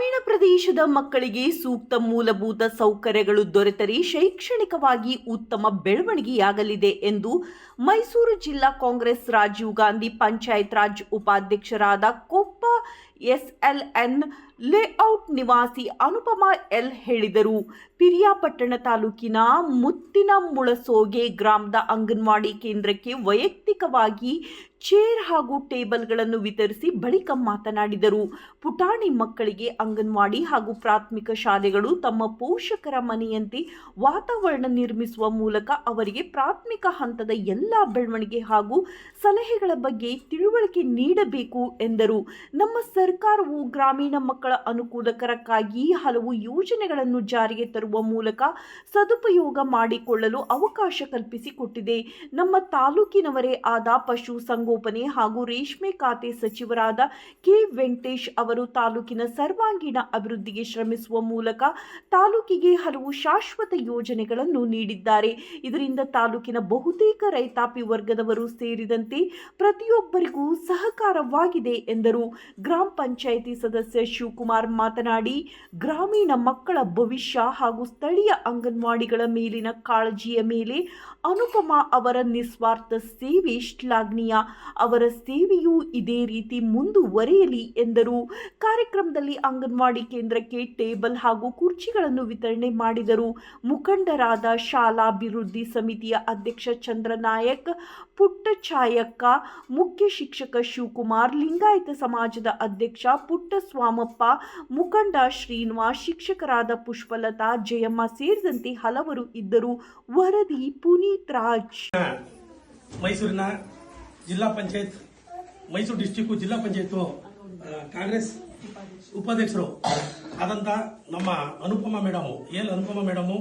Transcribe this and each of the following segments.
ಗ್ರಾಮೀಣ ಪ್ರದೇಶದ ಮಕ್ಕಳಿಗೆ ಸೂಕ್ತ ಮೂಲಭೂತ ಸೌಕರ್ಯಗಳು ದೊರೆತರೆ ಶೈಕ್ಷಣಿಕವಾಗಿ ಉತ್ತಮ ಬೆಳವಣಿಗೆಯಾಗಲಿದೆ ಎಂದು ಮೈಸೂರು ಜಿಲ್ಲಾ ಕಾಂಗ್ರೆಸ್ ರಾಜೀವ್ ಗಾಂಧಿ ಪಂಚಾಯತ್ ರಾಜ್ ಉಪಾಧ್ಯಕ್ಷರಾದ ಕೊಪ್ಪ ಎಸ್ಎಲ್ಎನ್ ಲೇಔಟ್ ನಿವಾಸಿ ಅನುಪಮಾ ಎಲ್ ಹೇಳಿದರು. ಪಿರಿಯಾಪಟ್ಟಣ ತಾಲೂಕಿನ ಮುತ್ತಿನ ಮುಳಸೋಗೆ ಗ್ರಾಮದ ಅಂಗನವಾಡಿ ಕೇಂದ್ರಕ್ಕೆ ವೈಯಕ್ತಿಕವಾಗಿ ಚೇರ್ ಹಾಗೂ ಟೇಬಲ್ಗಳನ್ನು ವಿತರಿಸಿ ಬಳಿಕ ಮಾತನಾಡಿದರು. ಪುಟಾಣಿ ಮಕ್ಕಳಿಗೆ ಅಂಗನವಾಡಿ ಹಾಗೂ ಪ್ರಾಥಮಿಕ ಶಾಲೆಗಳು ತಮ್ಮ ಪೋಷಕರ ಮನೆಯಂತೆ ವಾತಾವರಣ ನಿರ್ಮಿಸುವ ಮೂಲಕ ಅವರಿಗೆ ಪ್ರಾಥಮಿಕ ಹಂತದ ಎಲ್ಲ ಬೆಳವಣಿಗೆ ಹಾಗೂ ಸಲಹೆಗಳ ಬಗ್ಗೆ ತಿಳುವಳಿಕೆ ನೀಡಬೇಕು ಎಂದರು. ನಮ್ಮ ಸರ್ಕಾರವು ಗ್ರಾಮೀಣ ಮಕ್ಕಳ ಅನುಕೂಲಕರಕ್ಕಾಗಿ ಹಲವು ಯೋಜನೆಗಳನ್ನು ಜಾರಿಗೆ ತರುವ ಮೂಲಕ ಸದುಪಯೋಗ ಮಾಡಿಕೊಳ್ಳಲು ಅವಕಾಶ ಕಲ್ಪಿಸಿಕೊಟ್ಟಿದೆ. ನಮ್ಮ ತಾಲೂಕಿನವರೇ ಆದ ಪಶು ಸಂಗೋಪನೆ ಹಾಗೂ ರೇಷ್ಮೆ ಖಾತೆ ಸಚಿವರಾದ ಕೆ. ವೆಂಕಟೇಶ್ ಅವರು ತಾಲೂಕಿನ ಸರ್ವಾಂಗೀಣ ಅಭಿವೃದ್ಧಿಗೆ ಶ್ರಮಿಸುವ ಮೂಲಕ ತಾಲೂಕಿಗೆ ಹಲವು ಶಾಶ್ವತ ಯೋಜನೆಗಳನ್ನು ನೀಡಿದ್ದಾರೆ. ಇದರಿಂದ ತಾಲೂಕಿನ ಬಹುತೇಕ ರೈತಾಪಿ ವರ್ಗದವರು ಸೇರಿದಂತೆ ಪ್ರತಿಯೊಬ್ಬರಿಗೂ ಸಹಕಾರವಾಗಿದೆ ಎಂದರು. ಗ್ರಾಮ ಪಂಚಾಯಿತಿ ಸದಸ್ಯ ಶಿವಕುಮಾರ್ ಮಾತನಾಡಿ, ಗ್ರಾಮೀಣ ಮಕ್ಕಳ ಭವಿಷ್ಯ ಹಾಗೂ ಸ್ಥಳೀಯ ಅಂಗನವಾಡಿಗಳ ಮೇಲಿನ ಕಾಳಜಿಯ ಮೇಲೆ ಅನುಪಮ ಅವರ ನಿಸ್ವಾರ್ಥ ಸೇವೆ ಶ್ಲಾಘನೀಯ. ಅವರ ಸೇವೆಯೂ ಇದೇ ರೀತಿ ಮುಂದುವರೆಯಲಿ ಎಂದರು. ಕಾರ್ಯಕ್ರಮದಲ್ಲಿ ಅಂಗನವಾಡಿ ಕೇಂದ್ರಕ್ಕೆ ಟೇಬಲ್ ಹಾಗೂ ಕುರ್ಚಿಗಳನ್ನು ವಿತರಣೆ ಮಾಡಿದರು. ಮುಖಂಡರಾದ ಶಾಲಾಭಿವೃದ್ಧಿ ಸಮಿತಿಯ ಅಧ್ಯಕ್ಷ ಚಂದ್ರನಾಯಕ್, ಪುಟ್ಟಛಾಯಕ್ಕ ಮುಖ್ಯ ಶಿಕ್ಷಕ ಶಿವಕುಮಾರ್, ಲಿಂಗಾಯತ ಸಮಾಜದ ಅಧ್ಯಕ್ಷ ಪುಟ್ಟಸ್ವಾಮಪ್ಪ, ಮುಖಂಡ ಶ್ರೀನಿವಾಸ್, ಶಿಕ್ಷಕರಾದ ಪುಷ್ಪಲತಾ, ಜಯಮ್ಮ ಸೇರಿದಂತೆ ಹಲವರು ಇದ್ದರು. ವರದಿ ಪುನೀತ್ ರಾಜ್. ಮೈಸೂರಿನ ಜಿಲ್ಲಾ ಪಂಚಾಯತ್, ಮೈಸೂರು ಡಿಸ್ಟಿಕ್ ಜಿಲ್ಲಾ ಪಂಚಾಯತ್ ಕಾಂಗ್ರೆಸ್ ಉಪಾಧ್ಯಕ್ಷರು ಆದಂತ ನಮ್ಮ Anupama madam, L Anupama madam,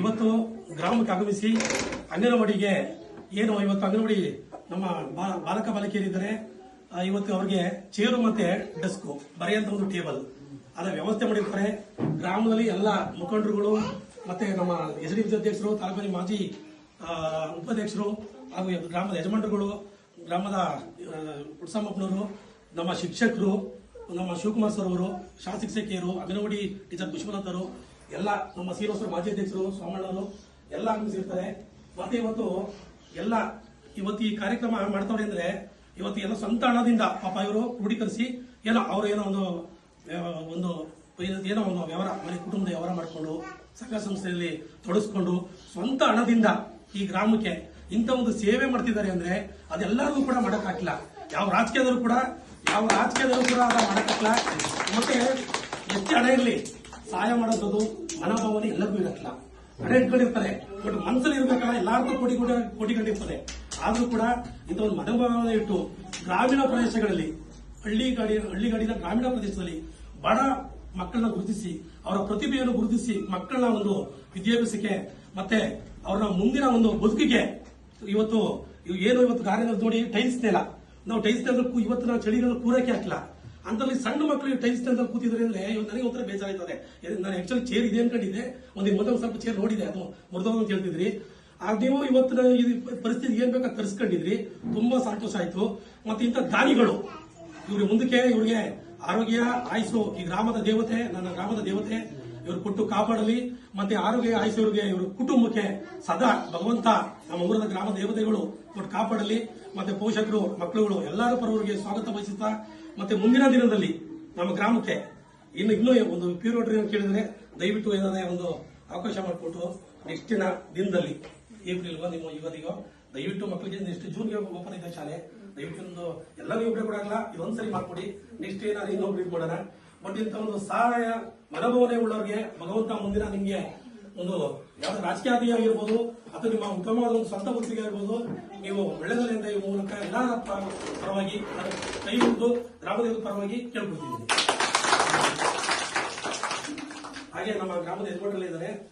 ಇವತ್ತು ಗ್ರಾಮಕ್ಕೆ ಆಗಮಿಸಿ ಅಂಗನವಾಡಿಗೆ ಏನು, ಇವತ್ತು ಅಂಗನವಾಡಿ ನಮ್ಮ ಬಾಲಕ ಬಾಲಕಿಯರಿದ್ದಾರೆ. ಇವತ್ತು ಅವ್ರಿಗೆ ಚೇರು ಮತ್ತೆ ಡೆಸ್ಕ್, ಬರೆಯಂತ ಒಂದು ಟೇಬಲ್. ಅದ ವ್ಯವಸ್ಥೆ ಮಾಡಿರ್ತಾರೆ. ಗ್ರಾಮದಲ್ಲಿ ಎಲ್ಲ ಮುಖಂಡರುಗಳು ಮತ್ತೆ ನಮ್ಮ ಎಸ್ ಡಿ ಅಧ್ಯಕ್ಷರು ತಾಲೂಕಿನ ಮಾಜಿ ಉಪಾಧ್ಯಕ್ಷರು ಹಾಗೂ ಗ್ರಾಮದ ಯಜಮಾನರುಗಳು, ಗ್ರಾಮದ ಪುಟ್ಸಮ್ಮಪ್ಪನವರು ನಮ್ಮ ಶಿಕ್ಷಕರು, ನಮ್ಮ ಶಿವಕುಮಾರ್ ಸರ್ ಅವರು ಶಾಸಕಿಯರು ಅಂಗನವಾಡಿ ಟೀಚರ್ ಅವರು, ಎಲ್ಲ ನಮ್ಮ ಶ್ರೀನಿವಾಸರು ಮಾಜಿ ಅಧ್ಯಕ್ಷರು ಸ್ವಾಮಣ್ಣವರು ಎಲ್ಲ ಆಗಮಿಸಿರ್ತಾರೆ. ಮತ್ತೆ ಇವತ್ತು ಎಲ್ಲ ಇವತ್ತು ಈ ಕಾರ್ಯಕ್ರಮ ಮಾಡ್ತವ್ರೆ ಅಂದ್ರೆ ಇವತ್ತು ಏನೋ ಸ್ವಂತ ಹಣದಿಂದ ಪಾಪ ಇವರು ಕ್ರೋಢೀಕರಿಸಿ ಏನೋ ಅವರು ಏನೋ ಒಂದು ಒಂದು, ಏನೋ ಒಂದು ವ್ಯವಹಾರ ಮನೆ ಕುಟುಂಬದ ವ್ಯವಹಾರ ಮಾಡಿಕೊಂಡು ಸಂಘ ಸಂಸ್ಥೆಯಲ್ಲಿ ತೊಡಗಿಸ್ಕೊಂಡು ಸ್ವಂತ ಹಣದಿಂದ ಈ ಗ್ರಾಮಕ್ಕೆ ಇಂಥ ಒಂದು ಸೇವೆ ಮಾಡ್ತಿದ್ದಾರೆ ಅಂದ್ರೆ ಅದೆಲ್ಲರಿಗೂ ಕೂಡ ಮಾಡಕ್ಕಾಗಿಲ್ಲ ಯಾವ ರಾಜಕೀಯದವರು ಕೂಡ, ಯಾವ ರಾಜಕೀಯದವರು ಕೂಡ ಅದ ಮಾಡಕ್ಕಾಗಿಲ್ಲ ಮತ್ತೆ ಎಷ್ಟು ಹಣ ಇರಲಿ, ಸಹಾಯ ಮಾಡೋದು ಮನೋಭಾವನೆ ಎಲ್ಲರಿಗೂ ಇರಕ್ಕಿಲ್ಲ. ಹಣ ಇಟ್ಕೊಂಡಿರ್ತಾರೆ ಬಟ್ ಮನಸ್ಸಲ್ಲಿ ಇರ್ಬೇಕಲ್ಲ ಎಲ್ಲಾರ್ಗೂ ಕೋಟಿ ಕೋಟಿ ಕೋಟಿಕೊಂಡಿರ್ತಾರೆ ಆದ್ರೂ ಕೂಡ ಇಂಥ ಒಂದು ಮನೋಭಾವನೆ ಇಟ್ಟು ಗ್ರಾಮೀಣ ಪ್ರದೇಶಗಳಲ್ಲಿ ಹಳ್ಳಿ ಗಾಡಿ ಹಳ್ಳಿಗಾಡಿನ ಗ್ರಾಮೀಣ ಪ್ರದೇಶದಲ್ಲಿ ಬಡ ಮಕ್ಕಳನ್ನ ಗುರುತಿಸಿ, ಅವರ ಪ್ರತಿಭೆಯನ್ನು ಗುರುತಿಸಿ ಮಕ್ಕಳನ್ನ ಒಂದು ವಿದ್ಯಾಭ್ಯಾಸಕ್ಕೆ ಮತ್ತೆ ಅವ್ರನ್ನ ಮುಂದಿನ ಒಂದು ಬದುಕಿಗೆ ಇವತ್ತು ಇವ್ ಏನು ಇವತ್ತು ಗಾರ್ಡನ್ ನೋಡಿ ಟೈಲ್ಸ್ ನೆಲ ನಾವು ಟೈಲ್ಸ್ ನೆಲದಲ್ಲಿ ಇವತ್ತು ನಾವು ಚಳಿಗಾಲ ಪೂರೈಕೆ ಹಾಕಿಲ್ಲ. ಅಂತಲ್ಲಿ ಸಣ್ಣ ಮಕ್ಕಳು ಟೈಲ್ಸ್ ನೆಲದಲ್ಲಿ ಕೂತಿದ್ರೆ ಅಂದ್ರೆ ಇವತ್ತು ನನಗೆ ಒಂಥರ ಬೇಜಾರಾಯ್ತದೆ. ನಾನು ಆಕ್ಚುಲಿ ಚೇರ್ ಇದೆ ಅನ್ಕೊಂಡಿದ್ದೆ. ಒಂದು ಮೊದಲು ಸ್ವಲ್ಪ ಚೇರ್ ನೋಡಿದೆ. ಅದು ಮುರಿದೋಗ ಅಂತ ಹೇಳ್ತಿದ್ರಿ. ಆಗ ನೀವು ಇವತ್ತು ಇದು ಪರಿಸ್ಥಿತಿ ಏನ್ ಬೇಕಾ ತರಿಸ್ಕೊಂಡಿದ್ರಿ? ತುಂಬಾ ಸಂತೋಷ ಆಯ್ತು. ಮತ್ತೆ ಇಂಥ ದಾನಿಗಳು, ಇವ್ರಿಗೆ ಮುಂದಕ್ಕೆ ಇವ್ರಿಗೆ ಆರೋಗ್ಯ ಆಯುಸು ಈ ಗ್ರಾಮದ ದೇವತೆ, ನನ್ನ ಗ್ರಾಮದ ದೇವತೆ, ಇವರು ಕೊಟ್ಟು ಕಾಪಾಡಲಿ. ಮತ್ತೆ ಆರೋಗ್ಯ ಆಯಸು ಇವರಿಗೆ ಇವ್ರ ಕುಟುಂಬಕ್ಕೆ ಸದಾ ಭಗವಂತ ನಮ್ಮ ಊರದ ಗ್ರಾಮ ದೇವತೆಗಳು ಕೊಟ್ಟು ಕಾಪಾಡಲಿ. ಮತ್ತೆ ಪೋಷಕರು, ಮಕ್ಕಳುಗಳು ಎಲ್ಲರ ಪರವರಿಗೆ ಸ್ವಾಗತ ಬಯಸುತ್ತಾ ಮತ್ತೆ ಮುಂದಿನ ದಿನದಲ್ಲಿ ನಮ್ಮ ಗ್ರಾಮಕ್ಕೆ ಇನ್ನು ಇನ್ನೂ ಒಂದು ಪ್ಯೂರಿಟಿ ಕೇಳಿದ್ರೆ ದಯವಿಟ್ಟು ಏನಾದ್ರೆ ಒಂದು ಅವಕಾಶ ಮಾಡಿಕೊಟ್ಟು ನೆಕ್ಸ್ಟಿನ ದಿನದಲ್ಲಿ ಏಪ್ರಿಲ್ಗೋ ನೀವು ಇವತ್ತಿಗೋ, ದಯವಿಟ್ಟು ಮಕ್ಕಳಿಗೆ ನೆಕ್ಸ್ಟ್ ಜೂನ್ಗೆ ಓಪನ್ ಇದೆ ಶಾಲೆ. ದಯವಿಟ್ಟು ಒಂದು ಎಲ್ಲರಿಗೂ ಒಬ್ಬರೇ ಕೊಡಲ್ಲ ಇದೊಂದ್ಸರಿ ಮಾಡ್ಕೊಡಿ. ನೆಕ್ಸ್ಟ್ ಏನಾದ್ರು ಇನ್ನೊಬ್ರು ಇದು ಮಾಡೋಣ ಬಟ್ ಇಂಥ ಒಂದು ಸಹಾಯ, ಮನೋಭಾವನೆ ಉಳ್ಳವರಿಗೆ ಭಗವಂತ ಮುಂದಿನ ನಿಮಗೆ ಒಂದು ಯಾವ್ದು ರಾಜಕೀಯ ಆಗಿರ್ಬೋದು, ಅಥವಾ ನಿಮ್ಮ ಉತ್ತಮವಾದ ಒಂದು ಸ್ವಂತ ಬದುಕಿಗೆ ಆಗಿರ್ಬೋದು, ನೀವು ಒಳ್ಳೆದಲ್ಲ ಅಂತ ಈ ಮೂಲಕ ಎಲ್ಲ ಪರ- ಪರವಾಗಿ ಕೈ ಹಿಡಿದು ಗ್ರಾಮದೇವರ ಪರವಾಗಿ ಕೇಳ್ಕೊಳ್ತಿದ್ದೀನಿ. ಹಾಗೆ ನಮ್ಮ ಗ್ರಾಮದ ಯಜಮಾನರಲ್ಲಿದ್ದಾರೆ